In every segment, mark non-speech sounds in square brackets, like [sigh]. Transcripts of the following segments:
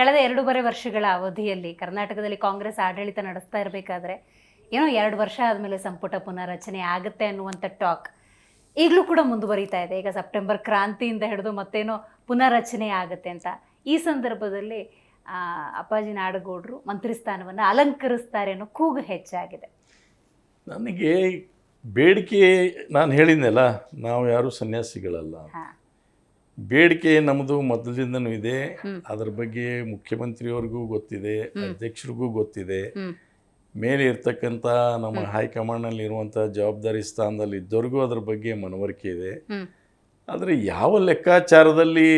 ಕಳೆದ ಎರಡೂವರೆ ವರ್ಷಗಳ ಅವಧಿಯಲ್ಲಿ ಕರ್ನಾಟಕದಲ್ಲಿ ಕಾಂಗ್ರೆಸ್ ಆಡಳಿತ ನಡೆಸ್ತಾ ಇರಬೇಕಾದ್ರೆ ಏನೋ ಎರಡು ವರ್ಷ ಆದಮೇಲೆ ಸಂಪುಟ ಪುನರ್ರಚನೆ ಆಗುತ್ತೆ ಅನ್ನುವಂಥ ಟಾಕ್ ಈಗಲೂ ಕೂಡ ಮುಂದುವರಿತಾ ಇದೆ. ಈಗ ಸೆಪ್ಟೆಂಬರ್ ಕ್ರಾಂತಿಯಿಂದ ಹಿಡಿದು ಮತ್ತೇನೋ ಪುನರ್ರಚನೆ ಆಗುತ್ತೆ ಅಂತ. ಈ ಸಂದರ್ಭದಲ್ಲಿ ಅಪ್ಪಾಜಿ ನಾಡಗೌಡರು ಮಂತ್ರಿ ಸ್ಥಾನವನ್ನು ಅಲಂಕರಿಸ್ತಾರೆ ಅನ್ನೋ ಕೂಗು ಹೆಚ್ಚಾಗಿದೆ. ನನಗೆ ಬೇಡಿಕೆ ನಾನು ಹೇಳಿದ್ನಲ್ಲ ನಾವು ಯಾರೂ ಸನ್ಯಾಸಿಗಳಲ್ಲ ಬೇಡಿಕೆ ನಮ್ಮದು ಮೊದಲಿಂದನೂ ಇದೆ. ಅದರ ಬಗ್ಗೆ ಮುಖ್ಯಮಂತ್ರಿಯವ್ರಿಗೂ ಗೊತ್ತಿದೆ ಅಧ್ಯಕ್ಷರಿಗೂ ಗೊತ್ತಿದೆ. ಮೇಲೆ ಇರ್ತಕ್ಕಂಥ ನಮ್ಮ ಹೈಕಮಾಂಡ್ನಲ್ಲಿ ಇರುವಂಥ ಜವಾಬ್ದಾರಿ ಸ್ಥಾನದಲ್ಲಿ ಇದ್ದವ್ರಿಗೂ ಅದ್ರ ಬಗ್ಗೆ ಮನವರಿಕೆ ಇದೆ. ಆದರೆ ಯಾವ ಲೆಕ್ಕಾಚಾರದಲ್ಲಿ.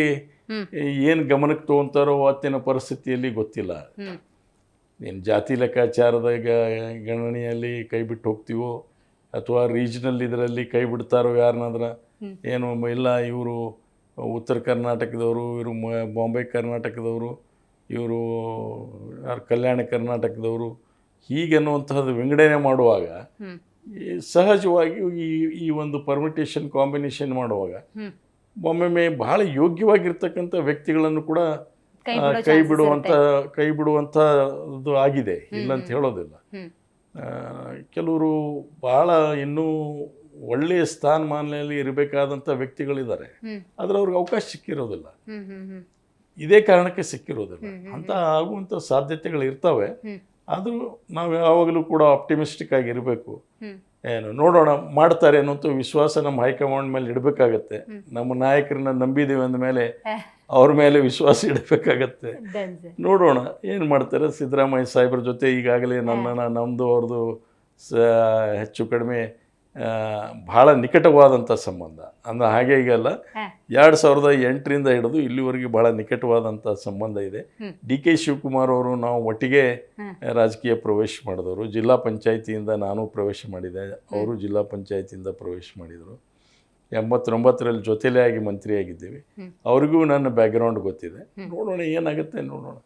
ಏನು ಗಮನಕ್ಕೆ ತೊಗೊತಾರೋ ಅವತ್ತಿನ ಪರಿಸ್ಥಿತಿಯಲ್ಲಿ ಗೊತ್ತಿಲ್ಲ. ಏನು ಜಾತಿ ಲೆಕ್ಕಾಚಾರದ ಗಣನೆಯಲ್ಲಿ ಕೈ ಬಿಟ್ಟು ಹೋಗ್ತೀವೋ ಅಥವಾ ರೀಜನಲ್ ಇದರಲ್ಲಿ ಕೈ ಬಿಡ್ತಾರೋ ಯಾರನ್ನಾದ್ರ. ಏನು ಇಲ್ಲ ಇವರು ಉತ್ತರ ಕರ್ನಾಟಕದವರು ಇವರು ಮ- ಬಾಂಬೆ ಕರ್ನಾಟಕದವರು ಇವರು ಯಾರು ಕಲ್ಯಾಣ ಕರ್ನಾಟಕದವರು ಹೀಗೆನ್ನುವಂತಹದ್ದು ವಿಂಗಡಣೆ ಮಾಡುವಾಗ ಸಹಜವಾಗಿ ಈ ಈ ಒಂದು ಪರ್ಮಿಟೇಷನ್ ಕಾಂಬಿನೇಷನ್ ಮಾಡುವಾಗ ಒಮ್ಮೊಮ್ಮೆ ಬಹಳ ಯೋಗ್ಯವಾಗಿರ್ತಕ್ಕಂಥ ವ್ಯಕ್ತಿಗಳನ್ನು ಕೂಡ ಕೈ ಬಿಡುವಂಥ. ಕೈ ಬಿಡುವಂಥದ್ದು ಆಗಿದೆ. ಇಲ್ಲಂತ ಹೇಳೋದಿಲ್ಲ. ಕೆಲವರು ಬಹಳ ಇನ್ನೂ ಒಳ್ಳೆಯ ಸ್ಥಾನಮಾನದಲ್ಲಿ ಇರಬೇಕಾದಂಥ ವ್ಯಕ್ತಿಗಳಿದ್ದಾರೆ. ಆದ್ರೆ ಅವ್ರಿಗೆ ಅವಕಾಶ ಸಿಕ್ಕಿರೋದಿಲ್ಲ. ಇದೇ ಕಾರಣಕ್ಕೆ ಸಿಕ್ಕಿರೋದಿಲ್ಲ. ಅಂತ ಆಗುವಂಥ ಸಾಧ್ಯತೆಗಳು ಇರ್ತವೆ. ಆದರೂ ನಾವು ಯಾವಾಗಲೂ ಕೂಡ ಆಪ್ಟಿಮಿಸ್ಟಿಕ್ ಆಗಿರಬೇಕು ಏನು ನೋಡೋಣ ಮಾಡ್ತಾರೆ ಅನ್ನೋಂಥ ವಿಶ್ವಾಸ ನಮ್ಮ ಹೈಕಮಾಂಡ್ ಮೇಲೆ ಇಡಬೇಕಾಗತ್ತೆ. ನಮ್ಮ ನಾಯಕರನ್ನ ನಂಬಿದ್ದೀವಿ ಅಂದಮೇಲೆ. [laughs] ಅವ್ರ ಮೇಲೆ ವಿಶ್ವಾಸ ಇಡಬೇಕಾಗತ್ತೆ. ನೋಡೋಣ ಏನು ಮಾಡ್ತಾರೆ. ಸಿದ್ದರಾಮಯ್ಯ ಸಾಹೇಬ್ರ ಜೊತೆ ಈಗಾಗಲೇ ನನ್ನ ನಮ್ಮದು ಅವ್ರದ್ದು ಸ ಹೆಚ್ಚು ಕಡಿಮೆ ಬಹಳ ನಿಕಟವಾದಂಥ ಸಂಬಂಧ. ಅಂದ್ರೆ ಹಾಗೆ ಈಗಲ್ಲ ಅಲ್ಲ ಎರಡು ಸಾವಿರದ ಎಂಟರಿಂದ ಹಿಡಿದು ಇಲ್ಲಿವರೆಗೆ ಬಹಳ ನಿಕಟವಾದಂಥ ಸಂಬಂಧ ಇದೆ. ಡಿ ಕೆ ಶಿವಕುಮಾರ್ ಅವರು ನಾವು ಒಟ್ಟಿಗೆ ರಾಜಕೀಯ ಪ್ರವೇಶ ಮಾಡಿದವರು. ಜಿಲ್ಲಾ ಪಂಚಾಯತಿಯಿಂದ ನಾನು ಪ್ರವೇಶ ಮಾಡಿದೆ. ಅವರು ಜಿಲ್ಲಾ ಪಂಚಾಯತಿಯಿಂದ ಪ್ರವೇಶ ಮಾಡಿದರು. ಎಂಬತ್ತೊಂಬತ್ತರಲ್ಲಿ ಜೊತೆಲೇ ಆಗಿ ಮಂತ್ರಿಯಾಗಿದ್ದೀವಿ. ಅವ್ರಿಗೂ ನನ್ನ ಬ್ಯಾಕ್ಗ್ರೌಂಡ್ ಗೊತ್ತಿದೆ. ನೋಡೋಣ ಏನಾಗುತ್ತೆ ನೋಡೋಣ.